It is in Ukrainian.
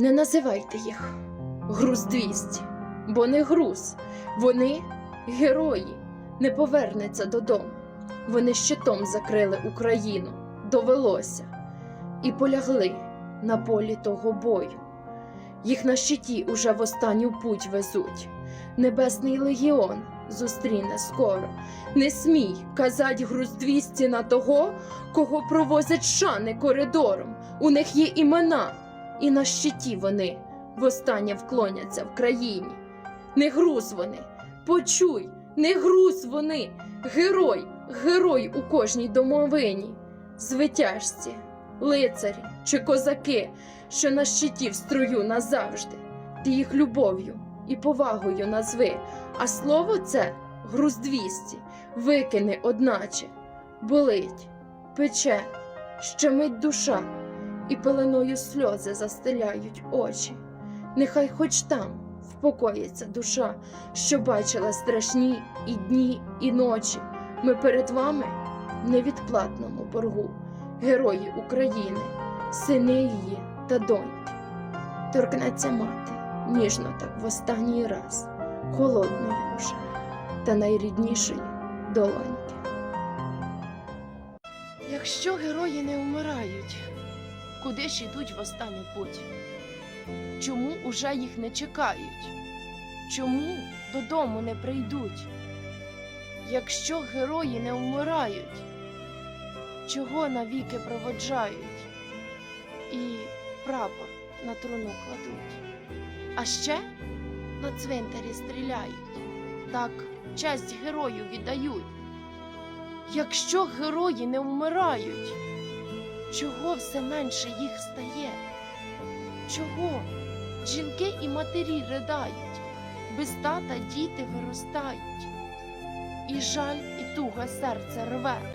Не називайте їх груз 200, бо не груз. Вони герої, не повернеться додому. Вони щитом закрили Україну, довелося, і полягли на полі того бою. Їх на щиті уже в останню путь везуть. Небесний легіон зустріне скоро. Не смій казать груз 200 на того, кого провозять шани коридором. У них є імена, і на щиті вони востаннє вклоняться в країні. Не груз вони, почуй, не груз вони, герой, герой у кожній домовині, звитяжці, лицарі чи козаки, що на щиті в строю назавжди. Ти їх любов'ю і повагою назви, а слово це груз 200, викини одначе, болить, пече, щемить душа, і пеленою сльози застеляють очі. Нехай хоч там впокоїться душа, що бачила страшні і дні, і ночі. Ми перед вами в невідплатному боргу, герої України, сини її та доньки. Торкнеться мати ніжно так в останній раз, холодної уже та найріднішої долоньки. Якщо герої не вмирають, куди ж ідуть в останню путь? Чому уже їх не чекають? Чому додому не прийдуть? Якщо герої не вмирають, чого навіки проводжають і прапор на труну кладуть? А ще на цвинтарі стріляють, так честь герою віддають. Якщо герої не вмирають, чого все менше їх стає? Чого жінки і матері ридають, без тата діти виростають, і жаль, і туга серце рве.